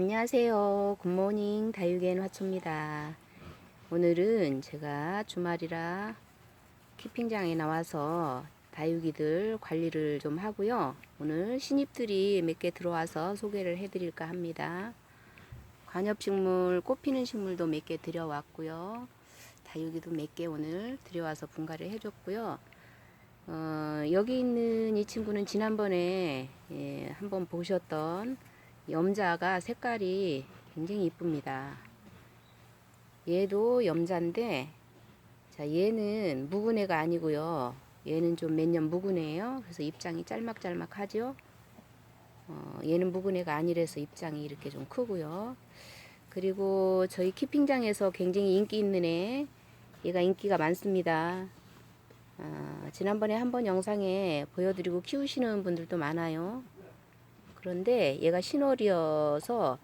안녕하세요. 굿모닝 다육엔 화초입니다. 오늘은 제가 주말이라 키핑장에 나와서 다육이들 관리를 좀 하고요. 오늘 신입들이 몇 개 들어와서 소개를 해드릴까 합니다. 관엽식물, 꽃피는 식물도 몇 개 들여왔고요. 다육이도 몇 개 오늘 들여와서 분갈이 해줬고요. 어, 여기 있는 이 친구는 지난번에 예, 한번 보셨던 염자가 색깔이 굉장히 이쁩니다. 얘도 염자인데, 자, 얘는 묵은 애가 아니고요. 얘는 좀 몇 년 묵은 애예요. 그래서 입장이 짤막짤막하죠. 어, 얘는 묵은 애가 아니라서 입장이 이렇게 좀 크고요. 그리고 저희 키핑장에서 굉장히 인기 있는 애, 얘가 인기가 많습니다. 아, 지난번에 한번 영상에 보여드리고 키우시는 분들도 많아요. 그런데 얘가 신월이어서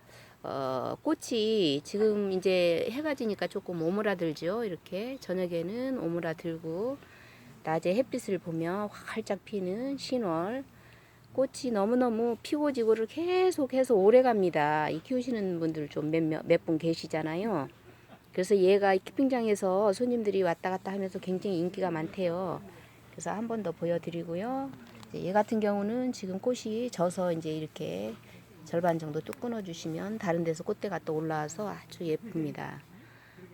어, 꽃이 지금 이제 해가 지니까 조금 오므라들죠. 이렇게 저녁에는 오므라들고 낮에 햇빛을 보면 활짝 피는 신월 꽃이 너무너무 피고 지고를 계속해서 오래 갑니다. 이 키우시는 분들 좀몇분 계시잖아요. 그래서 얘가 키핑장에서 손님들이 왔다 갔다 하면서 굉장히 인기가 많대요. 그래서 한 번 더 보여드리고요. 얘 같은 경우는 지금 꽃이 져서 이제 이렇게 절반 정도 뚝 끊어주시면 다른 데서 꽃대가 또 올라와서 아주 예쁩니다.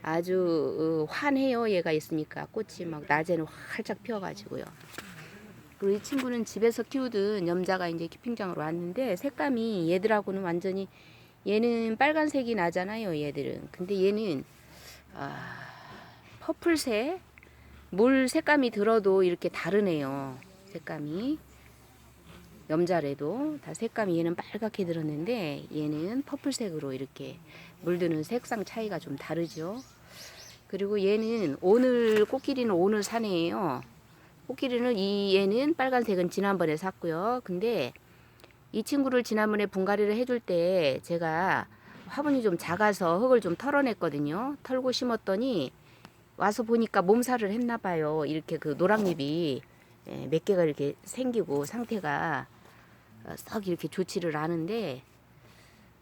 아주 어, 환해요. 얘가 있으니까 꽃이 막 낮에는 활짝 피어가지고요. 그리고 이 친구는 집에서 키우던 염자가 이제 키핑장으로 왔는데 색감이 얘들하고는 완전히 얘는 빨간색이 나잖아요. 얘들은. 근데 얘는 아, 퍼플색 물 색감이 들어도 이렇게 다르네요. 색감이 염자래도 다 색감이 얘는 빨갛게 들었는데 얘는 퍼플색으로 이렇게 물드는 색상 차이가 좀 다르죠. 그리고 얘는 오늘 꽃길이는 오늘 산이에요. 꽃길이는 이 얘는 빨간색은 지난번에 샀고요. 근데 이 친구를 지난번에 분갈이를 해줄 때 제가 화분이 좀 작아서 흙을 좀 털어냈거든요. 털고 심었더니 와서 보니까 몸살을 했나 봐요. 이렇게 그 노랑잎이 예, 몇 개가 이렇게 생기고 상태가 어, 썩 이렇게 좋지를 않은데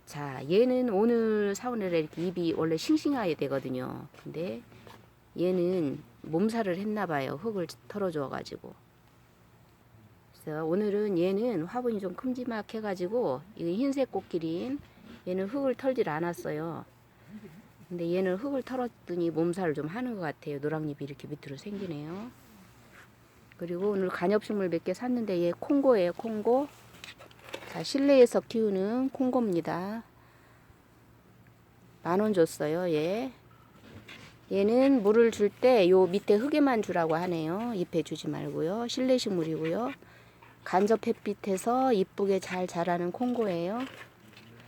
자 얘는 오늘 사원에 이렇게 잎이 원래 싱싱해야 되거든요. 근데 얘는 몸살을 했나 봐요. 흙을 털어줘 가지고. 그래서 오늘은 얘는 화분이 좀 큼지막해 가지고 이거 흰색 꽃길인 얘는 흙을 털질 않았어요. 근데 얘는 흙을 털었더니 몸살을 좀 하는 것 같아요. 노랑잎이 이렇게 밑으로 생기네요. 그리고 오늘 간엽식물 몇 개 샀는데 얘 콩고예요. 콩고. 자, 실내에서 키우는 콩고입니다. 만 원 줬어요. 얘. 얘는 물을 줄 때 요 밑에 흙에만 주라고 하네요. 잎에 주지 말고요. 실내 식물이고요. 간접 햇빛에서 이쁘게 잘 자라는 콩고예요.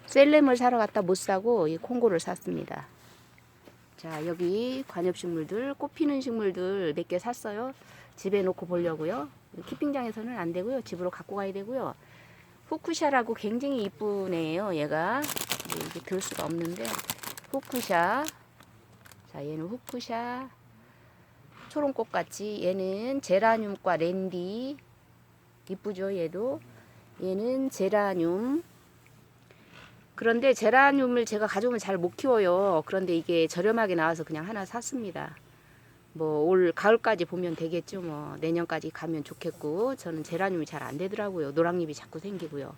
셀렘을 사러 갔다 못 사고 이 콩고를 샀습니다. 자, 여기 관엽식물들, 꽃피는 식물들 몇 개 샀어요. 집에 놓고 보려고요. 키핑장에서는 안 되고요. 집으로 갖고 가야 되고요. 후쿠샤라고 굉장히 이쁜 애예요. 얘가 뭐 이게 들 수가 없는데 후쿠샤. 자, 얘는 후쿠샤. 초롱꽃 같이 얘는 제라늄과 랜디. 이쁘죠, 얘도. 얘는 제라늄. 그런데 제라늄을 제가 가져오면 잘 못 키워요. 그런데 이게 저렴하게 나와서 그냥 하나 샀습니다. 뭐 올 가을까지 보면 되겠죠. 뭐 내년까지 가면 좋겠고 저는 제라늄이 잘 안 되더라고요. 노랑잎이 자꾸 생기고요.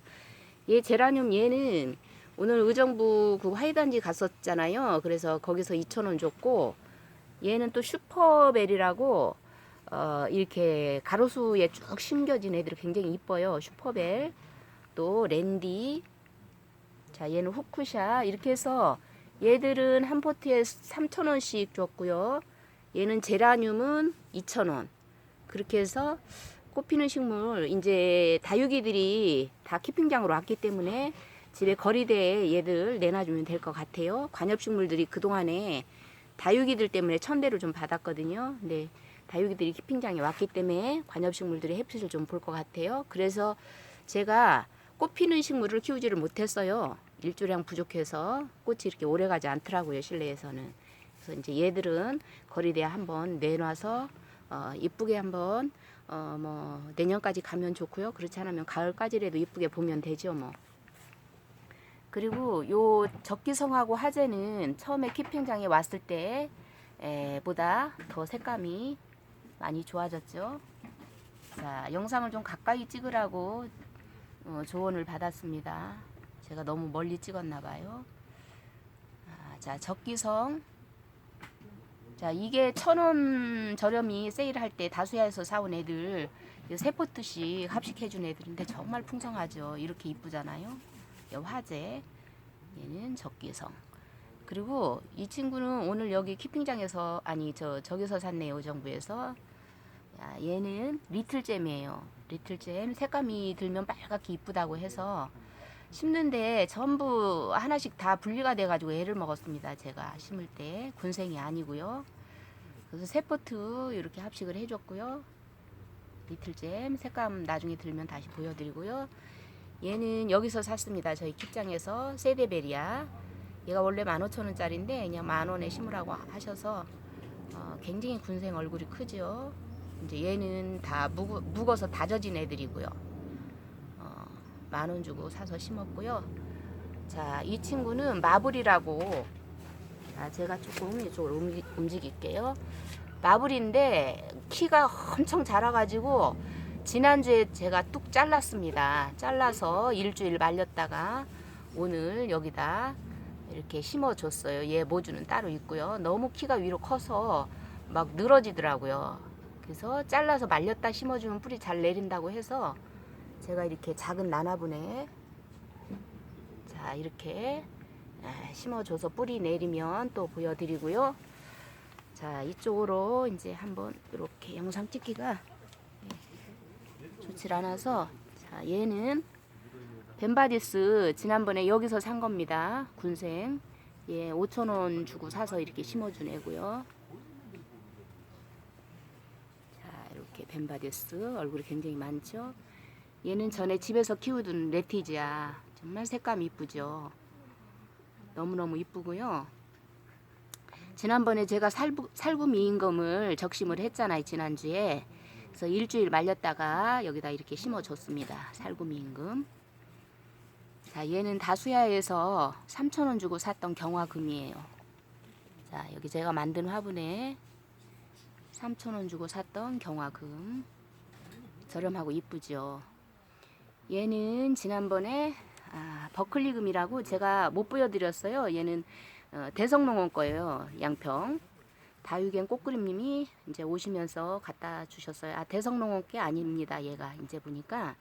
얘 제라늄 얘는 오늘 의정부 그 화이단지 갔었잖아요. 그래서 거기서 2,000원 줬고 얘는 또 슈퍼벨이라고 어 이렇게 가로수에 쭉 심겨진 애들이 굉장히 이뻐요. 슈퍼벨 또 랜디 자, 얘는 후쿠샤. 이렇게 해서 얘들은 한 포트에 3,000원씩 줬고요. 얘는 제라늄은 2,000원. 그렇게 해서 꽃피는 식물, 이제 다육이들이 다 키핑장으로 왔기 때문에 집에 거리대에 얘들 내놔주면 될 것 같아요. 관엽식물들이 그동안에 다육이들 때문에 천대를 좀 받았거든요. 근데 다육이들이 키핑장에 왔기 때문에 관엽식물들이 햇빛을 좀 볼 것 같아요. 그래서 제가 꽃 피는 식물을 키우지를 못했어요. 일조량 부족해서 꽃이 이렇게 오래 가지 않더라고요, 실내에서는. 그래서 이제 얘들은 거리대에 한번 내놔서 어, 이쁘게 한번 어, 뭐 내년까지 가면 좋고요. 그렇지 않으면 가을까지라도 이쁘게 보면 되죠, 뭐. 그리고 요 적기성하고 화재는 처음에 키핑장에 왔을 때 에, 보다 더 색감이 많이 좋아졌죠. 자, 영상을 좀 가까이 찍으라고 어, 조언을 받았습니다. 제가 너무 멀리 찍었나 봐요. 아, 자, 적기성. 자, 이게 천 원 저렴이 세일할 때 다수야에서 사온 애들 이 세포트씩 합식해준 애들인데 정말 풍성하죠. 이렇게 이쁘잖아요. 이 화재. 얘는 적기성. 그리고 이 친구는 오늘 여기 키핑장에서 아니 저 저기서 샀네요 정부에서 야, 얘는 리틀잼이에요 리틀잼 색감이 들면 빨갛게 이쁘다고 해서 심는데 전부 하나씩 다 분리가 돼 가지고 애를 먹었습니다. 제가 심을 때. 군생이 아니고요. 그래서 세 포트 이렇게 합식을 해줬고요. 리틀잼 색감 나중에 들면 다시 보여드리고요. 얘는 여기서 샀습니다. 저희 kit장에서 세데베리아. 얘가 원래 15,000원짜리인데 그냥 만 원에 심으라고 하셔서 어, 굉장히 군생 얼굴이 크죠. 이제 얘는 다 묵, 묵어서 다져진 애들이고요. 어, 만원 주고 사서 심었고요. 자, 이 친구는 마블이라고 자, 제가 조금 이쪽으로 움직, 움직일게요. 마블인데 키가 엄청 자라가지고 지난주에 제가 뚝 잘랐습니다. 잘라서 일주일 말렸다가 오늘 여기다 이렇게 심어줬어요. 얘 모주는 따로 있고요. 너무 키가 위로 커서 막 늘어지더라고요. 그래서 잘라서 말렸다 심어주면 뿌리 잘 내린다고 해서 제가 이렇게 작은 나나분에 자 이렇게 아, 심어줘서 뿌리 내리면 또 보여드리고요. 자 이쪽으로 이제 한번 이렇게 영상 찍기가 예, 좋질 않아서 자 얘는 벤바디스 지난번에 여기서 산 겁니다. 군생. 예, 5,000원 주고 사서 이렇게 심어준 애고요. 자, 이렇게 벤바디스 얼굴이 굉장히 많죠. 얘는 전에 집에서 키우던 레티지아. 정말 색감 이쁘죠. 너무너무 이쁘고요. 지난번에 제가 살구, 살구 미인검을 적심을 했잖아요. 지난주에. 그래서 일주일 말렸다가 여기다 이렇게 심어줬습니다. 살구 미인금. 자, 얘는 다수야에서 3,000원 주고 샀던 경화금이에요. 자, 여기 제가 만든 화분에 3,000원 주고 샀던 경화금. 저렴하고 이쁘죠. 얘는 지난번에 아, 버클리금이라고 제가 못 보여드렸어요. 얘는 어, 대성농원 거예요. 양평. 다육엔 꽃그림님이 이제 오시면서 갖다 주셨어요. 아 대성농원 게 아닙니다. 얘가 이제 보니까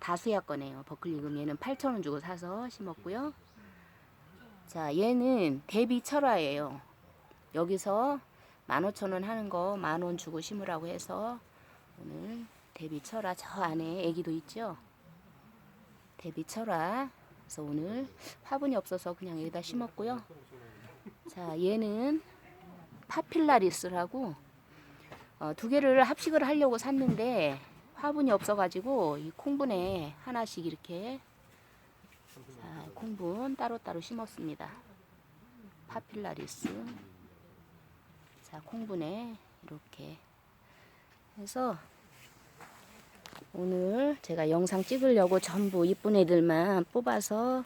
다수야 거네요. 버클리금 얘는 8,000원 주고 사서 심었고요. 자 얘는 대비 철화예요. 여기서 15,000원 하는 거 만 원 주고 심으라고 해서 오늘 대비 철화 저 안에 애기도 있죠. 철화. 그래서 오늘 화분이 없어서 그냥 여기다 심었고요. 자 얘는 파필라리스라고 어, 두 개를 합식을 하려고 샀는데 화분이 없어가지고 이 콩분에 하나씩 이렇게 자, 콩분 따로따로 심었습니다. 파필라리스 자 콩분에 이렇게 해서 오늘 제가 영상 찍으려고 전부 이쁜 애들만 뽑아서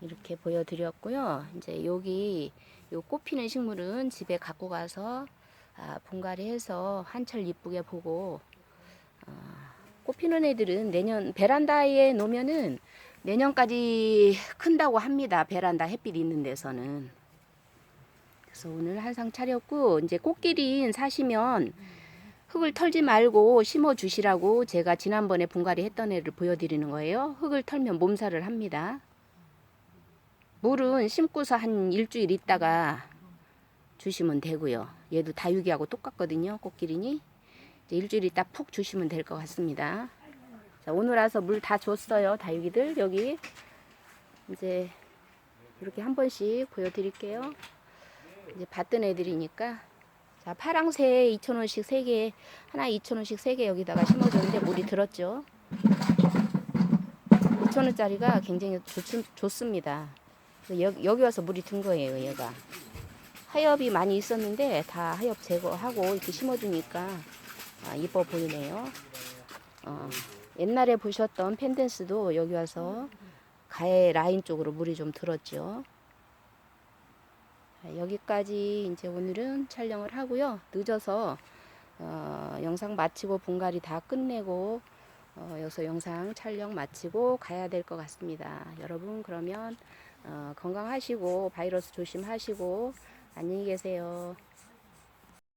이렇게 보여드렸고요. 이제 여기 요 꽃피는 식물은 집에 갖고 가서 아, 분갈이 해서 한철 이쁘게 보고 아, 꽃피는 애들은 내년 베란다에 놓으면은 내년까지 큰다고 합니다. 베란다 햇빛 있는 데서는. 그래서 오늘 한상 차렸고 이제 꽃길인 사시면 흙을 털지 말고 심어 주시라고 제가 지난번에 분갈이 했던 애를 보여드리는 거예요. 흙을 털면 몸살을 합니다. 물은 심고서 한 일주일 있다가 주시면 되고요. 얘도 다육이하고 똑같거든요. 꽃기린이. 이제 일주일 있다 푹 주시면 될 것 같습니다. 자, 오늘 와서 물 다 줬어요. 다육이들. 여기 이제 이렇게 한 번씩 보여드릴게요. 이제 받던 애들이니까. 자, 파랑새 2,000원씩 3개, 하나 2,000원씩 3개 여기다가 심어줬는데 물이 들었죠. 2,000원짜리가 굉장히 좋. 그래서 여기, 여기 와서 물이 든 거예요, 얘가. 하엽이 많이 있었는데 다 하엽 제거하고 이렇게 심어주니까 아, 이뻐 보이네요. 어, 옛날에 보셨던 펜댄스도 여기 와서 가해 라인 쪽으로 물이 좀 들었죠. 자, 여기까지 이제 오늘은 촬영을 하고요. 늦어서 어, 영상 마치고 분갈이 다 끝내고 어, 여기서 영상 촬영 마치고 가야 될 것 같습니다. 여러분 그러면 어, 건강하시고 바이러스 조심하시고 안녕히 계세요.